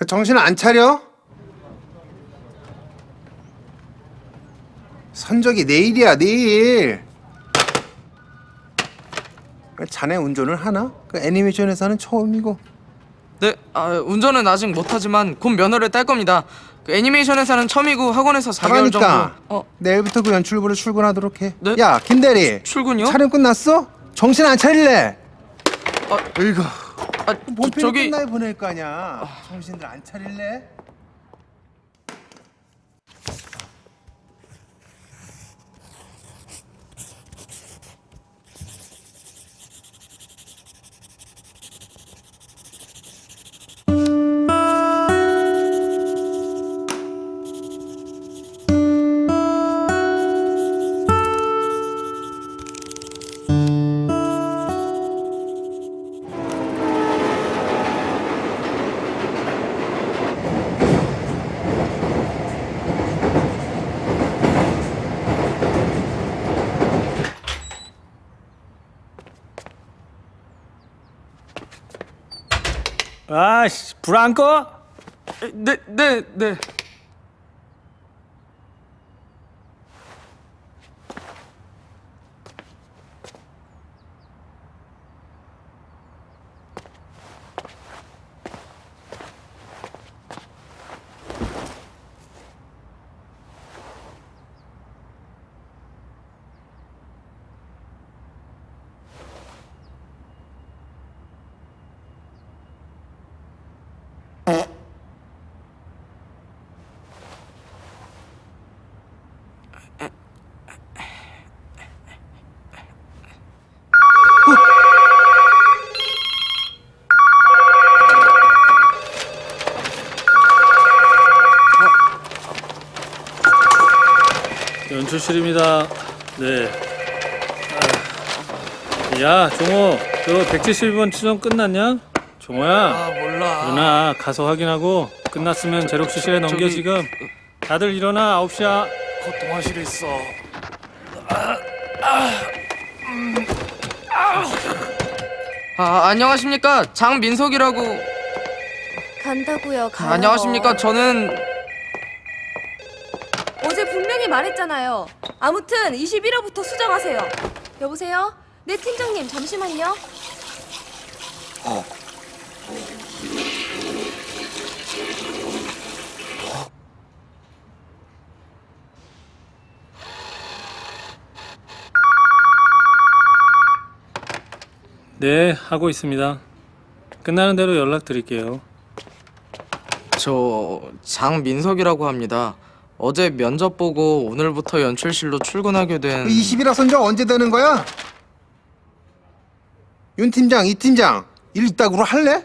그 정신 안 차려? 선적이 내일이야 내일. 그 자네 운전을 하나? 그 애니메이션에서는 처음이고. 네, 아, 운전은 아직 못하지만 곧 면허를 딸 겁니다. 그 애니메이션에서는 처음이고 학원에서 4개월 정도. 하라니까. 어, 내일부터 그 연출부로 출근하도록 해. 네? 야 김대리. 출근이요? 촬영 끝났어? 정신 안 차릴래? 아, 이거 아, 뭔 저, 저, 저기 끝나야 보낼 거 아니야. 정신들 안 차릴래? 아씨 불 안 꺼? 네, 네, 네. 출실입니다. 네. 아, 야 종호, 너 172번 추정 끝났냐? 종호야, 아, 몰라. 누나 가서 확인하고 끝났으면 제록실에 넘겨 저기, 지금. 다들 일어나 9시야. 곧 동화실에 있어. 아, 안녕하십니까? 장민석이라고. 간다고요. 가요. 안녕하십니까? 저는 말했잖아요. 아무튼 21호부터 수정하세요. 여보세요? 네 팀장님 잠시만요. 네, 하고 있습니다. 끝나는 대로 연락 드릴게요. 저 장민석이라고 합니다. 어제 면접 보고 오늘부터 연출실로 출근하게 된그 20이라 선적 언제 되는 거야? 윤 팀장, 이 팀장 일 이따구로 할래?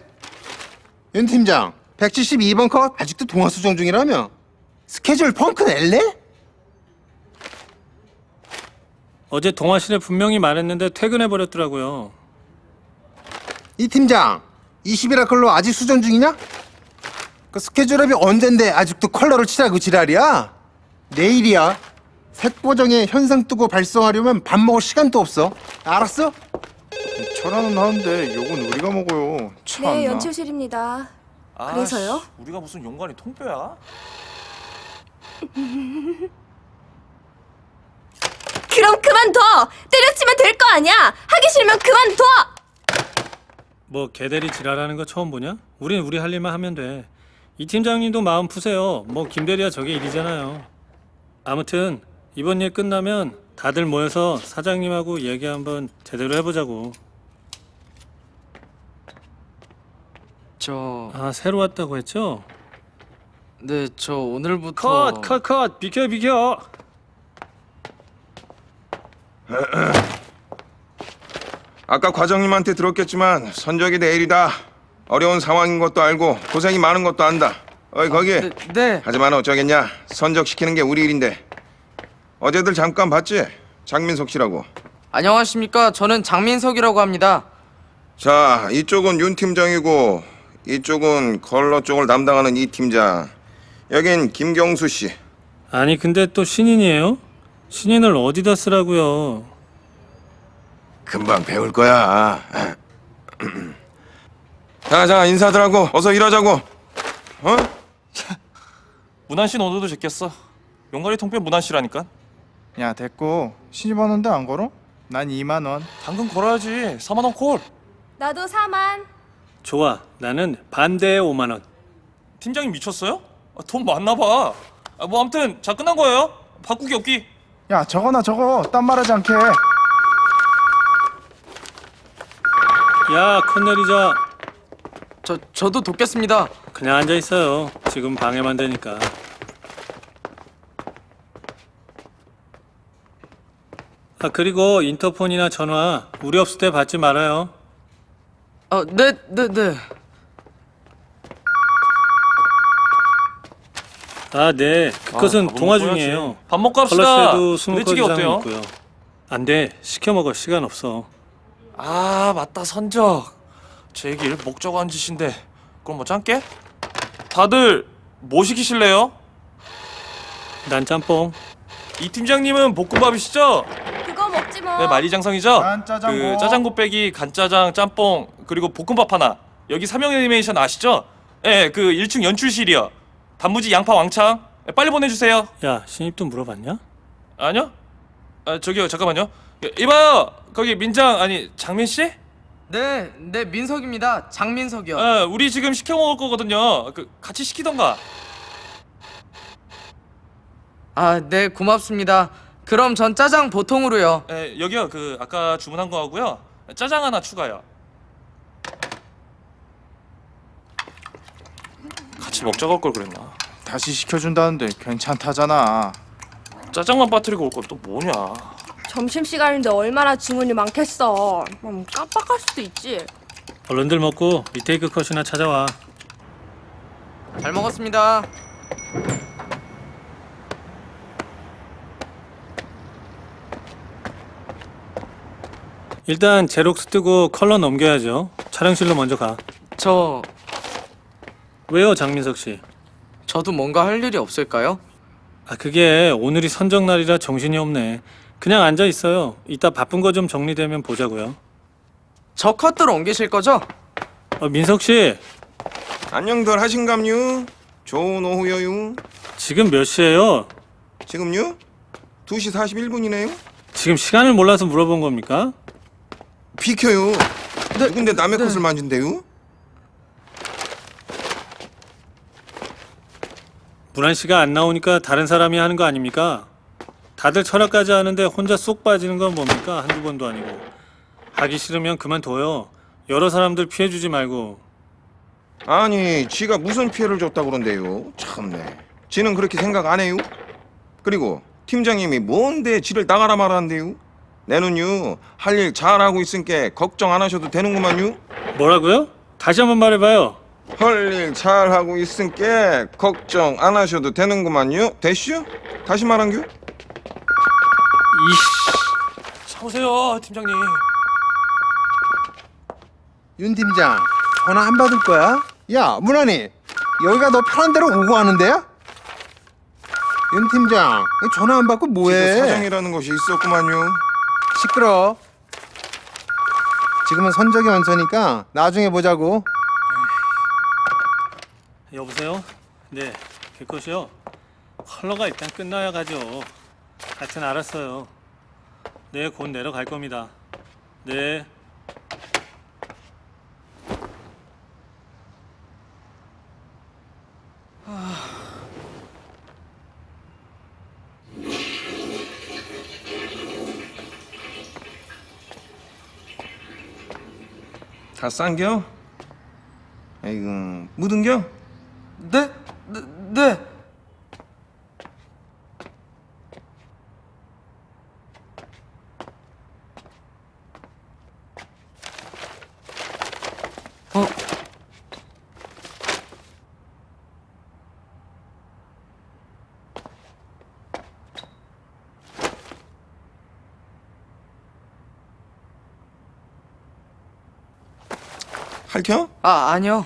윤 팀장 172번 컷 아직도 동화 수정 중이라며 스케줄 펑크 낼래? 어제 동화실에 분명히 말했는데 퇴근해 버렸더라고요. 이 팀장 20이라 컬러 아직 수정 중이냐? 그 스케줄업이 언젠데 아직도 컬러를 칠하고 지랄이야? 내일이야 색 보정에 현상 뜨고 발송하려면 밥 먹을 시간도 없어 알았어? 철하는 하는데 욕은 우리가 먹어요. 참나. 네 연출실입니다. 그래서요? 우리가 무슨 용관이 통뼈야? 그럼 그만둬. 때려치면 될 거 아니야. 하기 싫으면 그만둬. 뭐 개대리 지랄하는 거 처음 보냐? 우린 우리 할 일만 하면 돼. 이 팀장님도 마음 푸세요. 뭐 김대리야 저게 일이잖아요. 아무튼 이번 일 끝나면 다들 모여서 사장님하고 얘기 한번 제대로 해보자고. 저 아 새로 왔다고 했죠? 네, 저 오늘부터 컷, 컷, 컷, 비켜, 비켜. 아까 과장님한테 들었겠지만 선적이 내일이다. 어려운 상황인 것도 알고 고생이 많은 것도 안다. 어이 거기. 네, 네. 하지만 어쩌겠냐. 선적 시키는 게 우리 일인데. 어제들 잠깐 봤지? 장민석 씨라고. 안녕하십니까? 저는 장민석이라고 합니다. 자, 이쪽은 윤 팀장이고 이쪽은 컬러 쪽을 담당하는 이 팀장. 여긴 김경수 씨. 아니 근데 또 신인이에요? 신인을 어디다 쓰라고요? 금방 배울 거야. 자, 자, 인사들 하고 어서 일하자고. 어? 문한 씨는 오늘도 제꼈어. 용가리 통뼈 문한 씨라니까. 야 됐고 신입 왔는데 안 걸어? 난 2만 원. 당근 걸어야지. 4만 원 콜. 나도 4만. 좋아. 나는 반대에 5만 원. 팀장님 미쳤어요? 아, 돈 많나 봐. 아, 뭐 아무튼 자 끝난 거예요. 바꾸기 없기. 야 저거나 저거 딴 말하지 않게. 야, 큰 내리자. 저 저도 돕겠습니다. 그냥 앉아 있어요. 지금 방해만 되니까. 아, 그리고 인터폰이나 전화 우리 없을 때 받지 말아요. 어, 네, 네, 네. 아, 네. 그것은 아, 먹어야지. 중이에요. 밥 먹고 합시다. 컬러스에도 스무 건 부대찌개 이상 어때요? 있고요. 안 돼. 시켜 먹을 시간 없어. 아 맞다 선적. 제 얘기를 목적 한 짓인데. 그럼 뭐 짠게? 다들 뭐 시키실래요? 난 짬뽕. 이 팀장님은 볶음밥이시죠? 그거 먹지 뭐. 네 만리장성이죠? 난 짜장고. 그 짜장고 빼기 간짜장 짬뽕 그리고 볶음밥 하나. 여기 삼형 애니메이션 아시죠? 예, 그 1층 연출실이요. 단무지 양파 왕창. 예, 빨리 보내주세요. 야, 신입도 물어봤냐? 아니요? 아 저기요 잠깐만요. 예, 이봐요 거기 민장 아니 장민 씨? 네, 네, 민석입니다. 장민석이요. 아 우리 지금 시켜 먹을 거거든요. 그 같이 시키던가. 아, 네, 고맙습니다. 그럼 전 짜장 보통으로요. 예, 여기요 그 아까 주문한 거 하고요. 짜장 하나 추가요. 같이 먹자고 할 걸 그랬나? 다시 시켜준다는데 괜찮다잖아. 짜장만 빠뜨리고 올 건 또 뭐냐? 점심시간인데 얼마나 주문이 많겠어. 음, 깜빡할 수도 있지. 얼른들 먹고 리테이크 컷이나 찾아와. 잘 먹었습니다. 일단 제록스 뜨고 컬러 넘겨야죠. 촬영실로 먼저 가. 저 왜요, 장민석 씨? 저도 뭔가 할 일이 없을까요? 아, 그게 오늘이 선정 날이라 정신이 없네. 그냥 앉아 있어요. 이따 바쁜 거 좀 정리되면 보자고요. 저 컷들 옮기실 거죠? 어, 민석 씨, 안녕들 하신감유? 좋은 오후여유? 지금 몇 시예요? 지금요? 2시 41분이네요? 지금 시간을 몰라서 물어본 겁니까? 비켜요. 누군데 남의 것을 만진대요? 문한 씨가 안 나오니까 다른 사람이 하는 거 아닙니까? 다들 철학까지 하는데 혼자 쏙 빠지는 건 뭡니까? 한두 번도 아니고. 하기 싫으면 그만둬요. 여러 사람들 피해 주지 말고. 아니, 지가 무슨 피해를 줬다고 그런데요? 참네. 지는 그렇게 생각 안 해요? 그리고 팀장님이 뭔데 지를 나가라 말하는데요? 내는요, 할 일 잘하고 있으니까 걱정 안 하셔도 되는구만요? 뭐라고요? 다시 한번 말해봐요. 할 일 잘하고 있으니까 걱정 안 하셔도 되는구만요? 됐슈? 다시 말한겨? 이씨. 자 오세요 팀장님. 윤 팀장 전화 안 받을 거야? 야 문환이 여기가 너 편한 대로 오고 하는 데야? 윤 팀장 전화 안 받고 뭐해? 사정이라는 것이 있었구만요. 시끄러. 지금은 선적이 원서니까 나중에 보자고. 여보세요? 네, 개것이요. 컬러가 일단 끝나야 가죠. 하여튼 알았어요. 네, 곧 내려갈 겁니다. 네. 다 싼겨? 아이고, 묻은겨? 어, 할겨? 아, 아니요.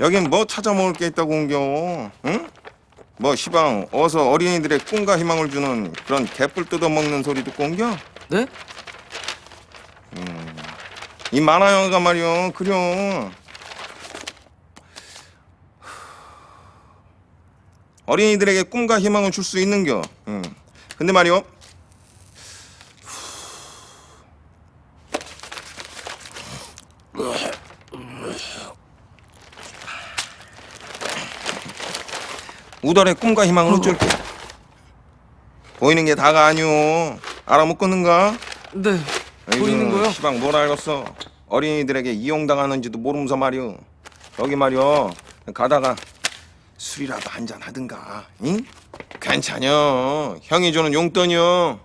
여긴 뭐 찾아 먹을 게 있다고 온겨? 응? 뭐 시방 어서 어린이들의 꿈과 희망을 주는 그런 개뿔 뜯어 먹는 소리 듣고 온겨? 네? 이 만화영화가 말이여 그려 어린이들에게 꿈과 희망을 줄 수 있는겨. 음. 근데 말이요. 우달의 꿈과 희망을 어쩔게. 보이는 게 다가 아니오. 알아먹겠는가? 네. 보이는 거요? 시방 뭘 알겠어. 어린이들에게 이용당하는지도 모르면서 말이오. 여기 말이오. 가다가 술이라도 한 잔 하든가. 응? 괜찮여. 형이 주는 용돈이요.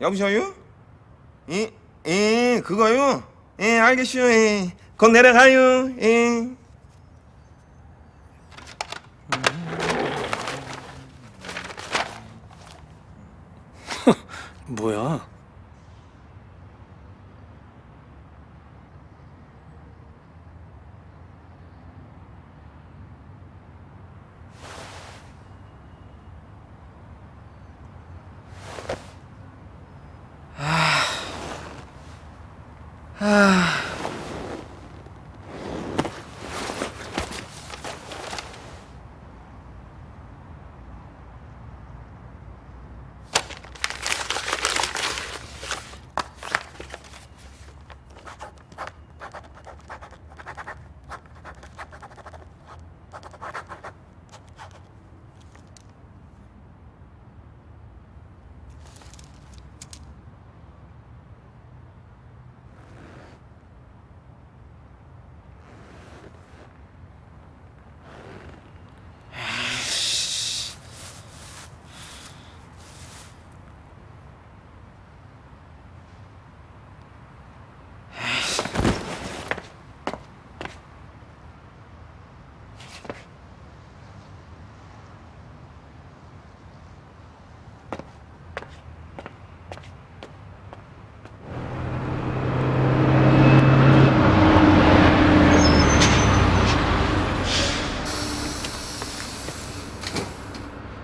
여보세요? 예, 예, 그거요? 예, 알겠어요. 예. 곧 내려가요. 예. 뭐야?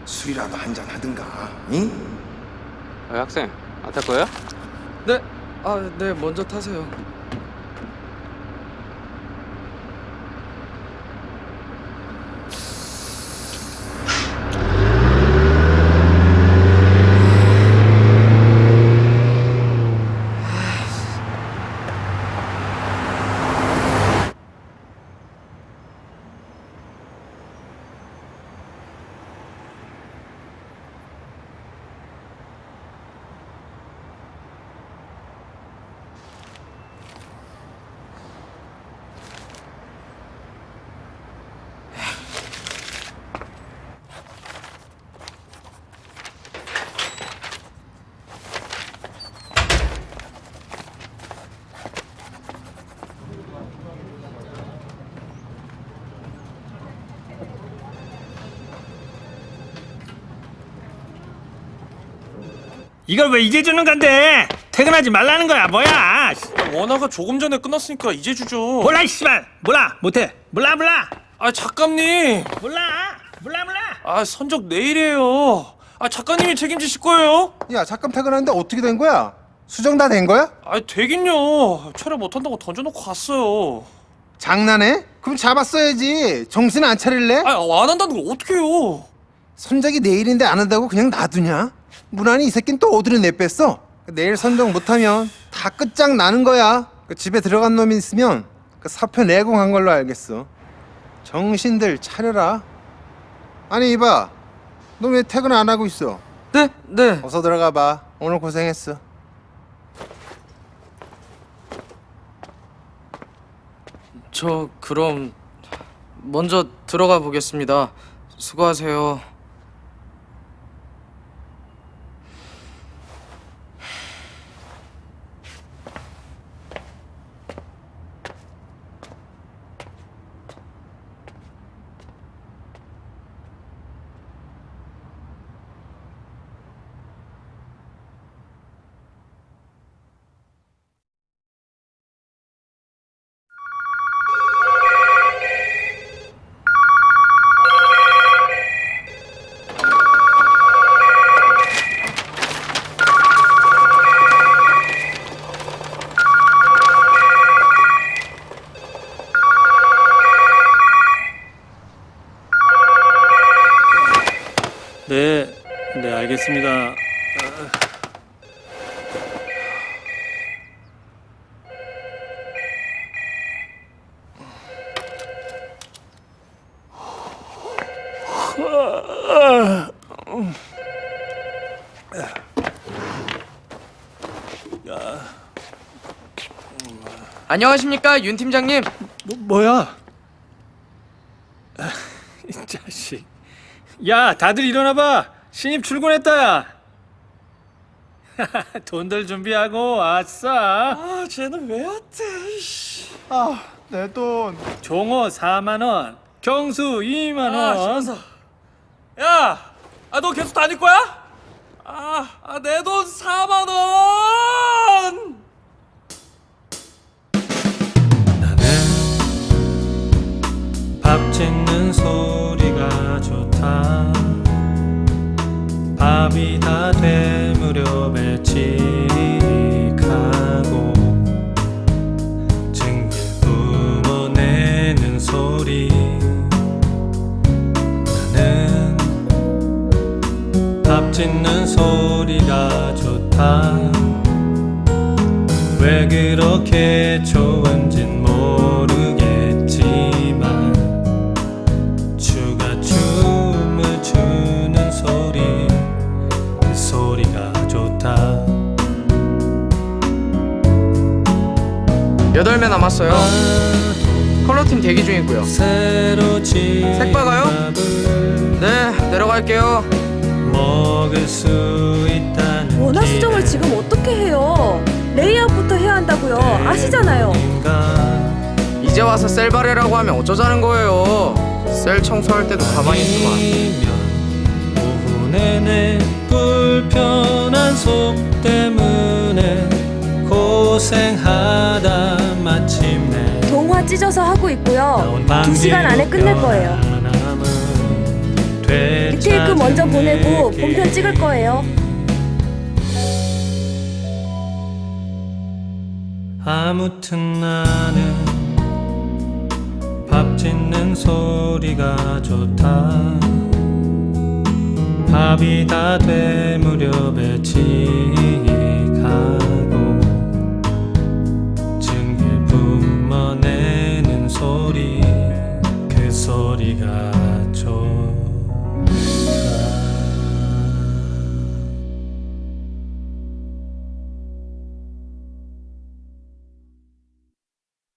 술이라도 한잔 하든가. 응? 어, 학생 안 탈 거야? 네. 아, 네. 먼저 타세요. 이걸 왜 이제 주는 건데? 퇴근하지 말라는 거야 뭐야? 원화가 조금 전에 끝났으니까 이제 주죠. 몰라 씨발 몰라 못해 몰라 몰라 아 작가님. 몰라 몰라 몰라 아 선적 내일이에요. 아 작가님이 책임지실 거예요? 야 잠깐 퇴근하는데 어떻게 된 거야? 수정 다 된 거야? 아 되긴요. 촬영 못한다고 던져놓고 갔어요. 장난해? 그럼 잡았어야지. 정신 안 차릴래? 아 안 한다는 걸 어떻게 해요? 선적이 내일인데 안 한다고 그냥 놔두냐? 문안이 이 새끼는 또 어디로 내뺐어? 내일 선정 못하면 다 끝장 나는 거야. 그 집에 들어간 놈이 있으면 그 사표 내공한 걸로 알겠어. 정신들 차려라. 아니 이봐, 너 왜 퇴근 안 하고 있어? 네. 네. 어서 들어가 봐. 오늘 고생했어. 저 그럼 먼저 들어가 보겠습니다. 수고하세요. 네, 네 알겠습니다. 안녕하십니까 윤 팀장님. 뭐, 뭐야? 아, 이 자식. 야, 다들 일어나봐. 신입 출근했다. 돈들 준비하고 왔어. 아 쟤는 왜 왔대? 이씨. 아, 내 돈. 종호 4만 원, 경수 2만 아 원. 싫어서. 야, 아 너 계속 다닐 거야? 아, 아 내 돈 4만 원. 나는 밥 짓는 소 좋다 밥이 다될 무렵에 지릭하고 증길 뿜어내는 소리 나는 밥 짓는 소리가 좋다. 왜 그렇게 모르겠지 여덟 매 남았어요. 컬러팀 대기 중이고요. 색 박아요? 네 내려갈게요. 먹을 수 있다는 원화 수정을 지금 어떻게 해요? 레이아웃부터 해야 한다고요. 아시잖아요. 이제 와서 셀바레라고 하면 어쩌자는 거예요. 셀 청소할 때도 가만히 있지만. 아니면 오후 고생하다 마침내 동화 찢어서 하고 있고요. 두 시간 안에 끝낼 거예요. 리테이크 먼저 보내고 본편 찍을 거예요. 아무튼 나는 밥 짓는 소리가 좋다 밥이 다 돼.